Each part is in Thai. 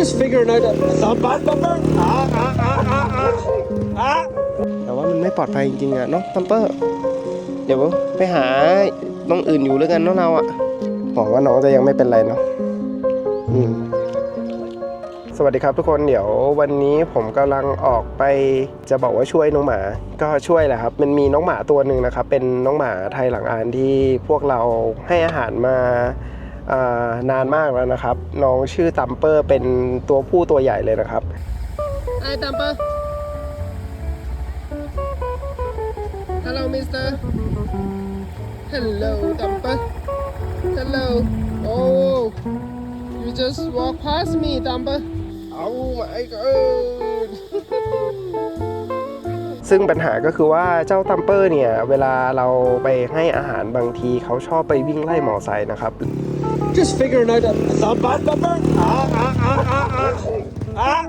Just figuring out a thumper, thumper. Ah, ah, ah, ah, ah. Ah. แต่ว่ามันไม่ปลอดภัยจริงๆอะเนาะตัมเปอร์ เดี๋ยวไปหาน้องอื่นอยู่แล้วกันเนาะเราอะหวังว่าน้องจะยังไม่เป็นไรเนาะอืมสวัสดีครับทุกคนเดี๋ยววันนี้ผมกำลังออกไปจะบอกว่าช่วยน้องหมา ก็ช่วยแหละครับ มันมีน้องหมาตัวหนึ่งนะครับ เป็นน้องหมาไทยหลังอานที่พวกเราให้อาหารมาอ่า นานมากแล้วนะครับ น้องชื่อตัมเปอร์เป็นตัวผู้ตัวใหญ่เลยนะครับไอ้ตัมเปอร์ Hello mister Hello Dumper Hello Oh You just walk past me Dumper Oh my god ซึ่งปัญหาก็คือว่าเจ้าตัมเปอร์เนี่ย เวลาเราไปให้อาหารบางทีเขาชอบไปวิ่งไล่มอไซค์นะครับ Just figuring out a thumper, thumper. Ah, ah, ah, ah, ah.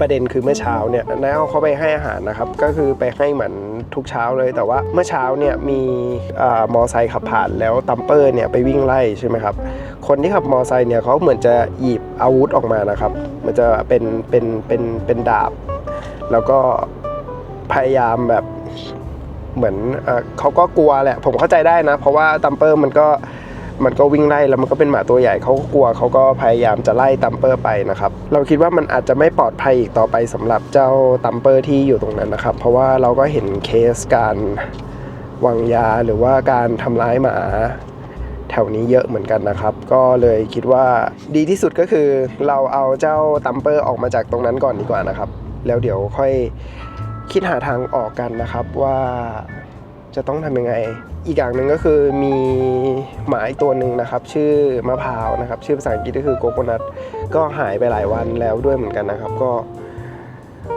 ประเด็นคือเมื่อเช้าเนี่ยนายเอาเขาไปให้อาหารนะครับ ก็คือไปให้เหมือนทุกเช้าเลยแต่ว่าเมื่อเช้าเนี่ยมีเอ่อมอไซค์ขับผ่านแล้วตัมเปอร์เนี่ยไปวิ่งไล่ใช่ไหมครับ คนที่ขับมอไซค์เนี่ยเขาเหมือนจะหยิบอาวุธออกมานะครับ มันจะเป็นเป็นเป็นเป็นดาบ แล้วก็พยายามแบบเหมือนอเขาก็กลัวแหละ ผมเข้าใจได้นะ เพราะว่าตัมเปอร์มันก็ มันก็วิ่งไล่แล้วมันก็เป็นหมาตัวใหญ่เขาก็กลัวเขาก็พยายามจะไล่ตัมเปอร์ไปนะครับเราคิดว่ามันอาจจะไม่ปลอดภัยอีกต่อไปสำหรับเจ้าตัมเปอร์ที่อยู่ตรงนั้นนะครับ เพราะว่าเราก็เห็นเคสการวางยาหรือว่าการทำร้ายหมาแถวนี้เยอะเหมือนกันนะครับ ก็เลยคิดว่าดีที่สุดก็คือเราเอาเจ้าตัมเปอร์ออกมาจากตรงนั้นก่อนดีกว่านะครับ แล้วเดี๋ยวค่อยคิดหาทางออกกันนะครับว่าจะต้องทำยังไง อีกอย่างหนึ่งก็คือมีหมาอีกตัวหนึ่งนะครับ ชื่อมะพร้าวนะครับ ชื่อภาษาอังกฤษก็คือโกโกนัทก็หายไปหลายวันแล้วด้วยเหมือนกันนะครับ ก็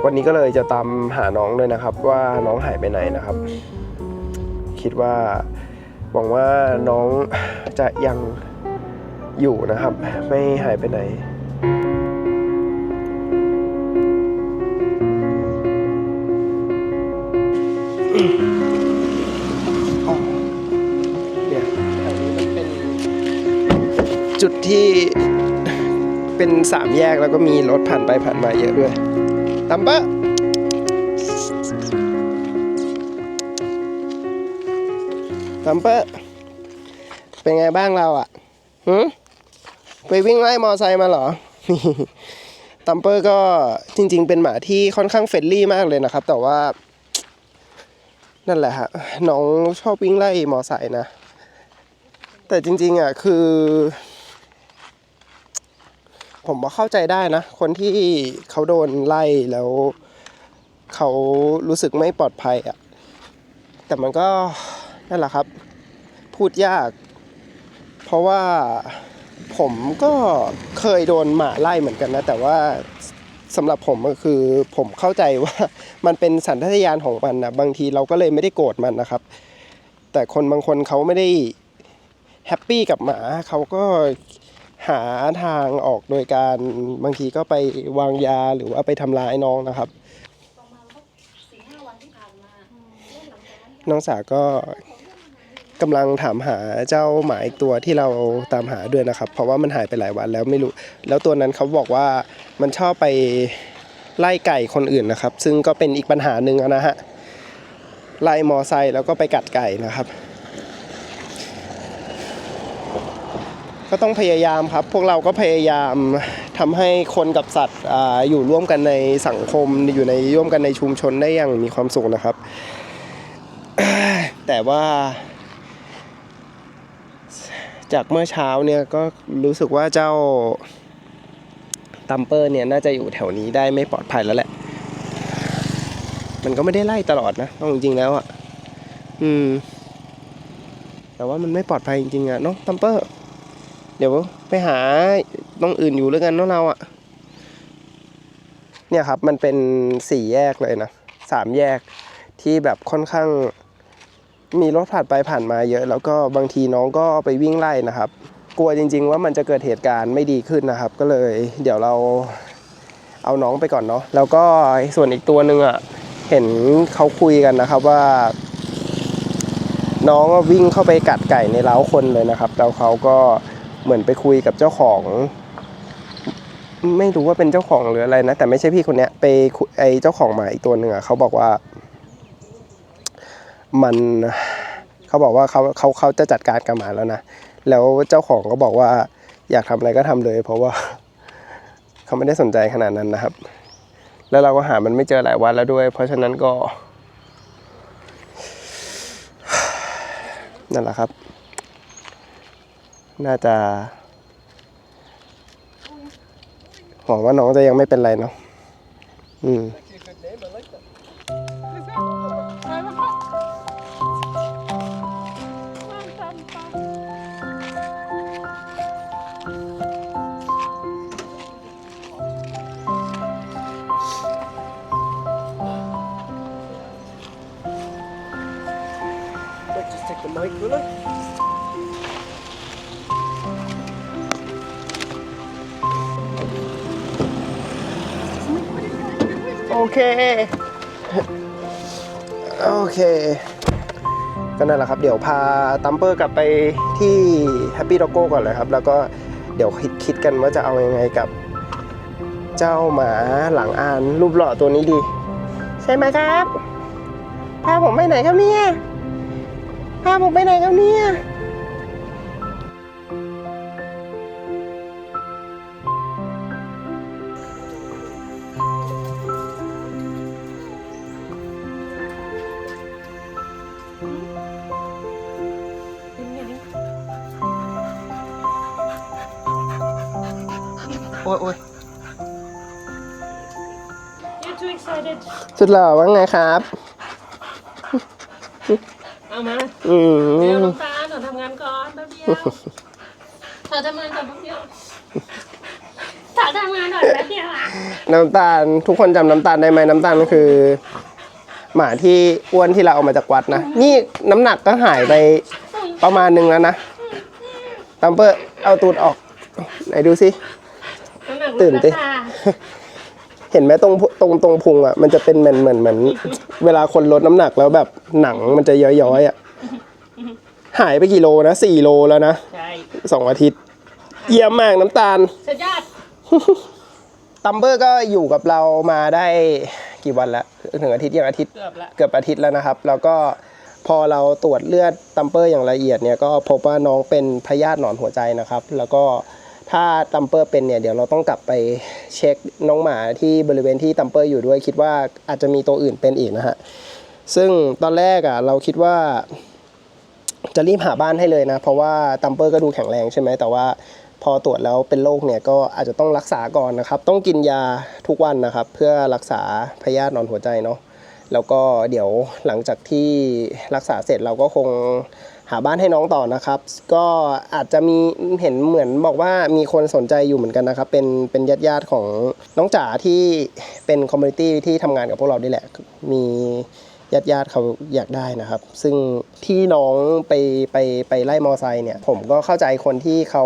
วันนี้ก็เลยจะตามหาน้องด้วยนะครับ ว่าน้องหายไปไหนนะครับ คิดว่าหวังว่าน้องจะยังอยู่นะครับ ไม่หายไปไหนอ๋อ จุดที่เป็นสามแยกแล้วก็มีรถผ่านไปผ่านมาเยอะด้วยตัมปะตัมปะเป็นไงบ้างเราอะหืไปวิ่งไล่มอไซค์มาเหรอตัมเปอร์ก็จริง ๆ เป็นหมาที่ค่อนข้างเฟรนลี่มากเลยนะครับ แต่ว่า นั่นแหละฮะน้องชอบวิ่งไล่มอไซค์นะ แต่จริง ๆอะคือ ผมว่าเข้าใจได้นะ คนที่เขาโดนไล่แล้วเขารู้สึกไม่ปลอดภัยอะ แต่มันก็นั่นแหละครับ พูดยาก เพราะว่าผมก็เคยโดนหมาไล่เหมือนกันนะ แต่ว่าสำหรับผมก็คือผมเข้าใจว่ามันเป็นสัญชาตญาณของมันนะบางทีเราก็เลยไม่ได้โกรธมันนะครับ แต่คนบางคนเขาไม่ได้แฮปปี้กับหมาเขาก็ หาทางออกโดยการบางทีก็ไปวางยาหรือว่าไปทำร้ายน้องนะครับ ประมาณสักสี่ห้าวันที่ผ่านมาเล่นหลังจากนั้นน้องสาก็กำลังถามหาเจ้าหมาอีกตัวที่เราตามหาด้วยนะครับ เพราะว่ามันหายไปหลายวันแล้วไม่รู้ แล้วตัวนั้นเขาบอกว่ามันชอบไปไล่ไก่คนอื่นนะครับ ซึ่งก็เป็นอีกปัญหาหนึ่งนะฮะไล่มอไซค์แล้วก็ไปกัดไก่นะครับ ก็ต้องพยายามครับ พวกเราก็พยายามทำให้คนกับสัตว์ออยู่ร่วมกันในสังคมอยู่ในร่วมกันในชุมชนได้อย่างมีความสุขนะครับ แต่ว่า จากเมื่อเช้าเนี่ยก็รู้สึกว่าเจ้าตัมเปอร์เนี่ยน่าจะอยู่แถวนี้ได้ไม่ปลอดภัยแล้วแหละ มันก็ไม่ได้ไล่ตลอดนะเอาจริงๆแล้วอะ อืม แต่ว่ามันไม่ปลอดภัยจริงๆอะเนาะตัมเปอร์ เดี๋ยวไปหาต้องอื่นอยู่แล้วกันเนาะเราอะ เนี่ยครับมันเป็นสี่แยกเลยนะสามแยกที่แบบค่อนข้างมีรถผ่านไปผ่านมาเยอะ แล้วก็บางทีน้องก็ไปวิ่งไล่นะครับ กลัวจริง ๆ ว่ามันจะเกิดเหตุการณ์ไม่ดีขึ้นนะครับ ก็เลย เดี๋ยวเราเอาน้องไปก่อนเนาะแล้วก็ส่วนอีกตัวหนึ่งอะเห็นเขาคุยกันนะครับว่า น้องวิ่งเข้าไปกัดไก่ในเล้าคนเลยนะครับแล้วเขาก็ เหมือนไปคุยกับเจ้าของ ไม่รู้ว่าเป็นเจ้าของหรืออะไรนะแต่ไม่ใช่พี่คนเนี้ยไปไอเจ้าของหมาอีกตัวหนึ่งอะเขาบอกว่า มันเขาบอกว่าเขาเขาเขาจะจัดการกับหมาแล้วนะแล้วเจ้าของก็บอกว่า อยากทำอะไรก็ทำเลย เพราะว่าเขาไม่ได้สนใจขนาดนั้นนะครับ แล้วเราก็หามันไม่เจอหลายวันแล้วด้วย เพราะฉะนั้นก็นั่นแหละครับ น่าจะหวังว่าน้องจะยังไม่เป็นไรเนาะอืม เค โอเค ก็นั่นแหละครับ เดี๋ยวพาตัมเปอร์กลับไปที่แฮปปี้ด o กโก้ก่อนเลยครับ แล้วก็เดี๋ยวคิดคิดกันว่าจะเอายังไงกับ เจ้าหมาหลังอานรูปหล่อตัวนี้ดี ใช่ไหมครับ พาผมไปไหนครับเนี่ย พาผมไปไหนครับเนี่ย อ้ยโอ้ย You're too excited สุดหล่อว่าไงครับ เอามาอืเดี๋ยวม น้ำตาลหนูทำงานก่อนแป๊บเดียวเธอทำงานก่อนแป๊บเดียวเธอทำงานก่อนแป๊บเดียวอะน้ำตาลทุกคนจำน้ำตาลได้ไหมน้ำตาลก็คือ หมาที่อ้วนที่เราเอามาจากวัดนะ นี่น้ำหนักก็หายไปประมาณหนึงแล้วนะตัมเปอร์เอาตูดออก ไหนดูสิ น้ำหนักลดตื่นสิแล้วค่ะเห็นไหมตรงตรงตรงพุงอะมันจะเป็นเหมือนเหมือนเหมือนเวลาคนลดน้ำหนักแล้วแบบหนังมันจะย้อยๆอะหายไปกี่โลนะสี่โลแล้วนะใช่สองอาทิตย์ เยี่ยมมากน้ำตาลสุดยอดตัมเบอร์ก็อยู่กับเรามาได้กี่วันแล้วถึงอาทิตย์ยังอาทิตย์เกือบละเกือบอาทิตย์แล้วนะครับ แล้วก็พอเราตรวจเลือดตัมเปอร์อย่างละเอียดเนี่ยก็พบว่าน้องเป็นพยาธิหนอนหัวใจนะครับ แล้วก็ ถ้าตัมเปอร์เป็นเนี่ยเดี๋ยวเราต้องกลับไปเช็คน้องหมาที่บริเวณที่ตัมเปอร์อยู่ด้วยคิดว่าอาจจะมีตัวอื่นเป็นอีกนะฮะซึ่งตอนแรกอะเราคิดว่า จะรีบหาบ้านให้เลยนะ เพราะว่าตัมเปอร์ก็ดูแข็งแรงใช่ไหมแต่ว่าพอตรวจแล้วเป็นโรคเนี่ยก็อาจจะต้องรักษาก่อนนะครับ ต้องกินยาทุกวันนะครับ เพื่อรักษาพยาธินอนหัวใจเนาะแล้วก็เดี๋ยวหลังจากที่รักษาเสร็จเราก็คง หาบ้านให้น้องต่อนะครับ ก็อาจจะมีเห็นเหมือนบอกว่ามีคนสนใจอยู่เหมือนกันนะครับ เป็นเป็นญาติญาติของน้องจ๋าที่เป็นคอมมูนิตี้ที่ทำงานกับพวกเรานี่แหละ มีญาติญาติเขาอยากได้นะครับ ซึ่งที่น้องไปไปไปไล่มอไซค์เนี่ย ผมก็เข้าใจคนที่เขา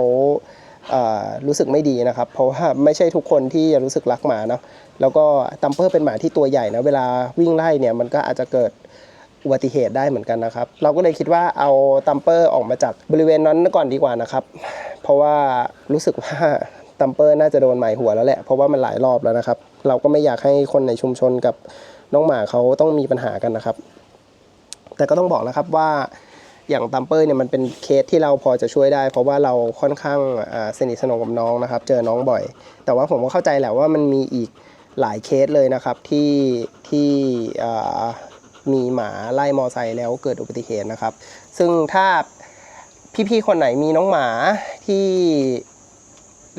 เอ่อรู้สึกไม่ดีนะครับ เพราะว่าไม่ใช่ทุกคนที่จะรู้สึกรักหมาเนาะแล้วก็ตัมเปอร์เป็นหมาที่ตัวใหญ่นะเวลาวิ่งไล่เนี่ยมันก็อาจจะเกิด อุบัติเหตุได้เหมือนกันนะครับ เราก็เลยคิดว่าเอาตัมเปอร์ออกมาจากบริเวณนั้นก่อนดีกว่านะครับ เพราะว่ารู้สึกว่าตัมเปอร์น่าจะโดนหมายหัวแล้วแหละเพราะว่ามันหลายรอบแล้วนะครับ เราก็ไม่อยากให้คนในชุมชนกับน้องหมาเขาต้องมีปัญหากันนะครับ แต่ก็ต้องบอกนะครับว่าอย่างตัมเปอร์เนี่ยมันเป็นเคสที่เราพอจะช่วยได้ เพราะว่าเราค่อนข้างสนิทสนมกับน้องนะครับ เจอน้องบ่อย แต่ว่าผมก็เข้าใจแหละว่ามันมีอีกหลายเคสเลยนะครับที่ที่ มีหมาไล่มอไซค์แล้วเกิดอุบัติเหตุนะครับ ซึ่งถ้าพี่ๆคนไหนมีน้องหมาที่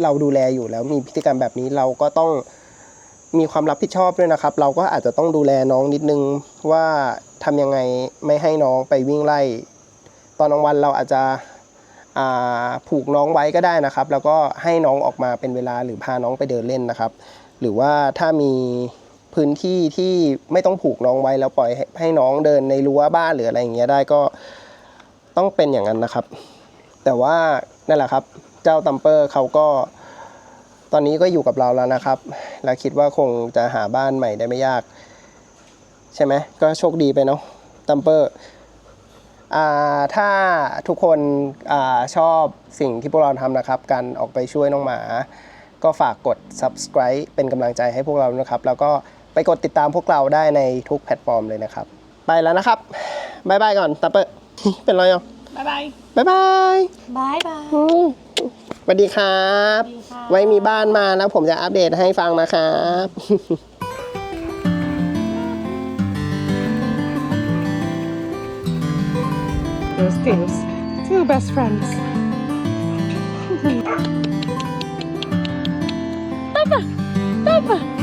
เราดูแลอยู่แล้วมีพฤติกรรมแบบนี้เราก็ต้องมีความรับผิดชอบด้วยนะครับ เราก็อาจจะต้องดูแลน้องนิดนึงว่าทำยังไงไม่ให้น้องไปวิ่งไล่ ตอนกลางวันเราอาจจะผูกน้องไว้ก็ได้นะครับ แล้วก็ให้น้องออกมาเป็นเวลาหรือพาน้องไปเดินเล่นนะครับ หรือว่าถ้ามี พื้นที่ที่ไม่ต้องผูกน้องไว้แล้วปล่อยให้ให้น้องเดินในรั้วบ้านหรืออะไรอย่างเงี้ยได้ก็ต้องเป็นอย่างนั้นนะครับ แต่ว่านั่นแหละครับ เจ้าตัมเปอร์เขาก็ตอนนี้ก็อยู่กับเราแล้วนะครับ และคิดว่าคงจะหาบ้านใหม่ได้ไม่ยาก ใช่ไหมก็โชคดีไปเนาะตัมเปอร์อถ้าทุกคนอชอบสิ่งที่พวกเราทำนะครับ การออกไปช่วยน้องหมา ก็ฝากกด subscribe เป็นกำลังใจให้พวกเรานะครับ แล้วก็ ไปกดติดตามพวกเราได้ในทุกแพลตฟอร์มเลยนะครับ ไปแล้วนะครับบายบายก่อนตัปเปอร์ เป็นไรอะบ๊ายบายบายบายบายบายอืมสวัสดีครับสวัสดีค่ะไว้มีบ้านมาแล้วผมจะอัปเดตให้ฟังนะครับ Those things. Two best friends. Papa, Papa.